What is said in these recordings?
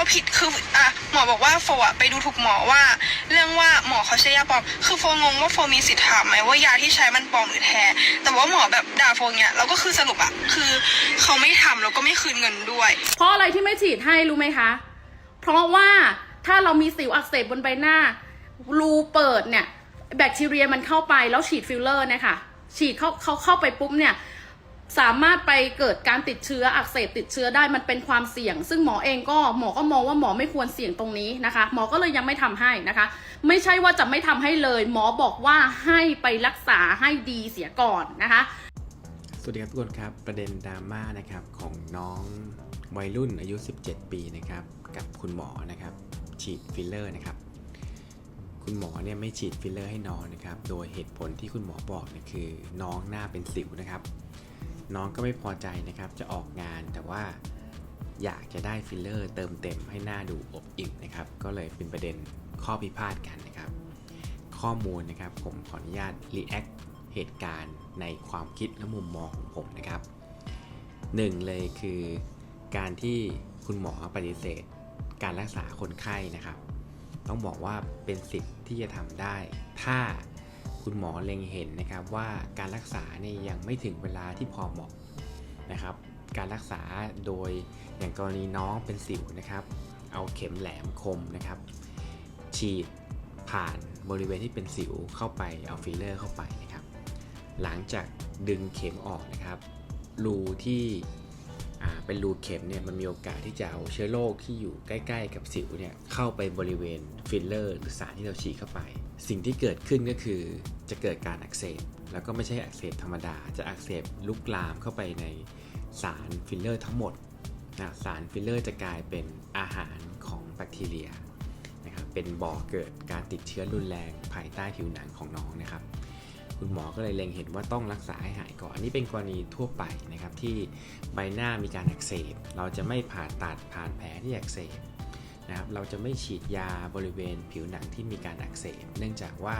เขาผิดคืออะหมอบอกว่าโฟอะไปดูถูกหมอว่า เรื่องว่าหมอเขาใช้ยาปลอม คือโฟงงว่าโฟมีสิทธิ์ถามไหมว่ายาที่ใช้มันปลอมหรือแท้ แต่ว่าหมอแบบด่าโฟเนี้ยเราก็คือสรุปอะคือเขาไม่ทำแล้วก็ไม่คืนเงินด้วย เพราะอะไรที่ไม่ฉีดให้รู้ไหมคะ เพราะว่าถ้าเรามีสิวอักเสบบนใบหน้า รูเปิดเนี่ย แบคทีเรียมันเข้าไปแล้วฉีดฟิลเลอร์เนี่ยค่ะ ฉีดเขาเขาเข้าไปปุ๊บเนี่ย สามารถไปเกิดการติดเชื้ออักเสบติดเชื้อได้มันเป็นความเสี่ยง ซึ่งหมอเองก็หมอก็มองว่าหมอไม่ควรเสี่ยงตรงนี้นะคะ หมอก็เลยยังไม่ทำให้นะคะ ไม่ใช่ว่าจะไม่ทำให้เลย หมอบอกว่าให้ไปรักษาให้ดีเสียก่อนนะคะสวัสดีครับทุกคนครับประเด็นดราม่านะครับของน้องวัยรุ่นอายุ 17 ปีนะครับกับคุณหมอนะครับฉีดฟิลเลอร์นะครับคุณหมอเนี่ยไม่ฉีดฟิลเลอร์ให้น้องนะครับโดยเหตุผลที่คุณหมอบอกเนี่ยคือน้องหน้าเป็นสิวนะครับ น้องก็ไม่พอใจนะครับ จะออกงานแต่ว่าอยากจะได้ฟิลเลอร์เติมเต็มให้หน้าดูอบอิ่มนะครับ ก็เลยเป็นประเด็นข้อพิพาทกันนะครับ ข้อมูลนะครับผมขออนุญาต react เหตุการณ์ในความคิดและมุมมองของผมนะครับหนึ่งเลยคือการที่คุณหมอปฏิเสธ การรักษาคนไข้นะครับ ต้องบอกว่าเป็นสิทธิ์ที่จะทำได้ ถ้า คุณหมอเล็งเห็นนะครับว่าการรักษาเนี่ยยังไม่ถึงเวลาที่พอเหมาะนะครับ การรักษาโดยอย่างกรณีน้องเป็นสิวนะครับ เอาเข็มแหลมคมนะครับ ฉีดผ่านบริเวณที่เป็นสิวเข้าไปเอาฟิลเลอร์เข้าไปนะครับ หลังจากดึงเข็มออกนะครับรูที่ เป็นรูเข็มเนี่ยมันมีโอกาสที่จะเอาเชื้อโรคที่อยู่ใกล้ ๆ กับสิวเนี่ยเข้าไปบริเวณฟิลเลอร์ หรือสารที่เราฉีดเข้าไป สิ่งที่เกิดขึ้นก็คือจะเกิดการอักเสบแล้วก็ไม่ใช่อักเสบธรรมดา จะอักเสบลุกลามเข้าไปในสารฟิลเลอร์ทั้งหมดนะสารฟิลเลอร์จะกลายเป็นอาหารของแบคทีเรียนะครับเป็นบ่อเกิดการติดเชื้อรุนแรงภายใต้ผิวหนังของน้องนะครับ คุณหมอก็เลยเล็งเห็นว่าต้องรักษาให้หายก่อนอันนี้เป็นกรณีทั่วไปนะครับที่ใบหน้ามีการอักเสบ เราจะไม่ผ่าตัดผ่านแผลที่อักเสบนะครับเราจะไม่ฉีดยาบริเวณผิวหนังที่มีการอักเสบ เนื่องจากว่า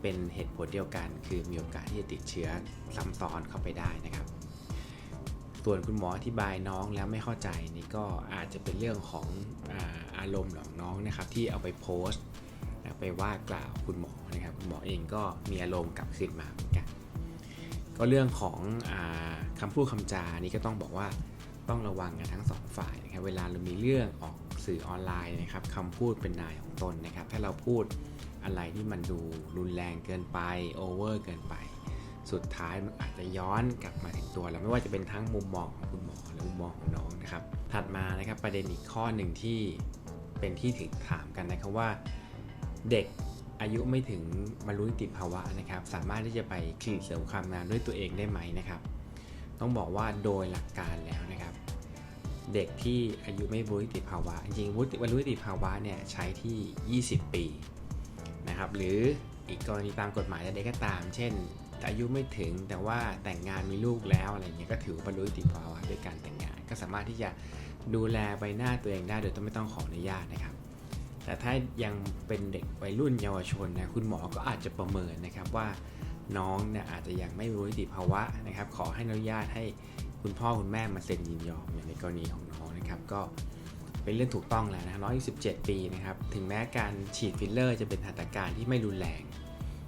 เป็นเหตุผลเดียวกันคือมีโอกาสที่จะติดเชื้อซ้ำซ้อนเข้าไปได้นะครับ ส่วนคุณหมออธิบายน้องแล้วไม่เข้าใจนี่ก็อาจจะเป็นเรื่องของอาอารมณ์ของน้องนะครับที่เอาไปโพสต์ นะไปว่ากล่าวคุณหมอนะครับคุณหมอเองก็มีอารมณ์กลับคืนมาเหมือนกันก็เรื่องของอาคำพูดคำจานี่ก็ต้องบอกว่าต้องระวังกันทั้งสองฝ่ายนะครับเวลาเรามีเรื่องออกสื่อออนไลน์นะครับคำพูดเป็นนายของตนนะครับ ถ้าเราพูดอะไรที่มันดูรุนแรงเกินไปโอเวอร์เกินไป สุดท้ายมันอาจจะย้อนกลับมาถึงตัวเราไม่ว่าจะเป็นทั้งมุมมองของคุณหมอและมุมมองของน้องนะครับ ถัดมานะครับประเด็นอีกข้อหนึ่งที่เป็นที่ถึงถามกันนะครับว่า เด็กอายุไม่ถึงบรรลุนิติภาวะนะครับ สามารถที่จะไปคลินิกเสริมความงามด้วยตัวเองได้ไหมนะครับ ต้องบอกว่าโดยหลักการแล้วนะครับ เด็กที่อายุไม่บรรลุนิติภาวะ จริงบรรลุนิติภาวะเนี่ยใช้ที่ 20 ปีนะครับ หรืออีกกรณีตามกฎหมายใดๆก็ตาม เช่น อายุไม่ถึงแต่ว่าแต่งงานมีลูกแล้วอะไรเงี้ยก็ถือบรรลุนิติภาวะด้วยการแต่งงาน ก็สามารถที่จะดูแลใบหน้าตัวเองได้โดยต้องไม่ต้องขออนุญาตนะครับ แต่ถ้ายังเป็นเด็กวัยรุ่นเยาวชนนะคุณหมอก็อาจจะประเมินนะครับว่าน้องเนี่ยอาจจะยังไม่รู้นิติภาวะนะครับ ขอให้อนุญาตให้คุณพ่อคุณแม่มาเซ็นยินยอมอย่างในกรณีของน้องนะครับ ก็เป็นเรื่องถูกต้องแล้วนะน้องอายุ17 ปีนะครับ ถึงแม้การฉีดฟิลเลอร์จะเป็นหัตถการที่ไม่รุนแรง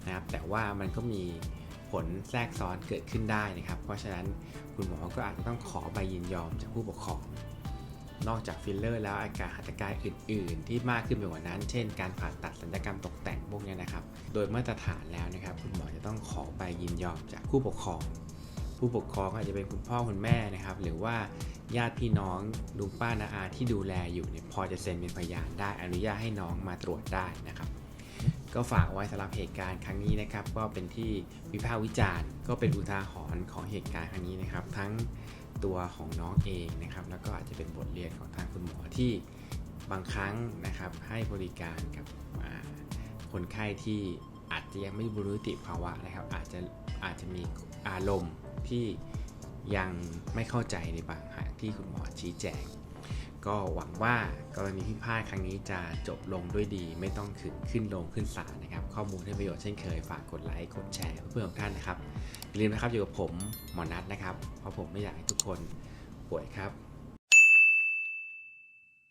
นะครับ แต่ว่ามันก็มีผลแทรกซ้อนเกิดขึ้นได้นะครับ เพราะฉะนั้นคุณหมอก็อาจจะต้องขอใบยินยอมจากผู้ปกครอง นอกจากฟิลเลอร์แล้วอาการหัตถการอื่น ๆ ที่มากขึ้นไปกว่านั้น เช่น การผ่าตัดศัลยกรรมตกแต่งพวกนี้นะครับ โดยมาตรฐานแล้วนะครับ คุณหมอจะต้องขอใบยินยอมจากผู้ปกครอง ผู้ปกครองอาจจะเป็นคุณพ่อคุณแม่นะครับ หรือว่าญาติพี่น้องลุงป้านาอาที่ดูแลอยู่เนี่ยพอจะเซ็นเป็นพยานได้อนุญาตให้น้องมาตรวจได้นะครับ ก็ฝากไว้สำหรับเหตุการณ์ครั้งนี้นะครับ ก็เป็นที่วิพากษ์วิจารณ์ ก็เป็นอุทาหรณ์ของเหตุการณ์ครั้งนี้นะครับ ทั้ง ตัวของน้องเองนะครับ แล้วก็อาจจะเป็นบทเรียนของทางคุณหมอที่บางครั้งนะครับให้บริการกับคนไข้ที่อาจจะยังไม่บรู้ติภาวะนะครับ อาจจะอาจจะมีอารมณ์ที่ยังไม่เข้าใจในบางหางที่คุณหมอชี้แจง ก็หวังว่ากรณีพิพาทครั้งนี้จะจบลงด้วยดี ไม่ต้องขึ้นขึ้นลงขึ้นศาลนะครับ ข้อมูลให้ประโยชน์เช่นเคย ฝากกดไลค์กดแชร์เพื่อนของท่านนะครับอย่าลืมนะครับอยู่กับผมหมอนัทนะครับ เพราะผมไม่อยากให้ทุกคนป่วยครับ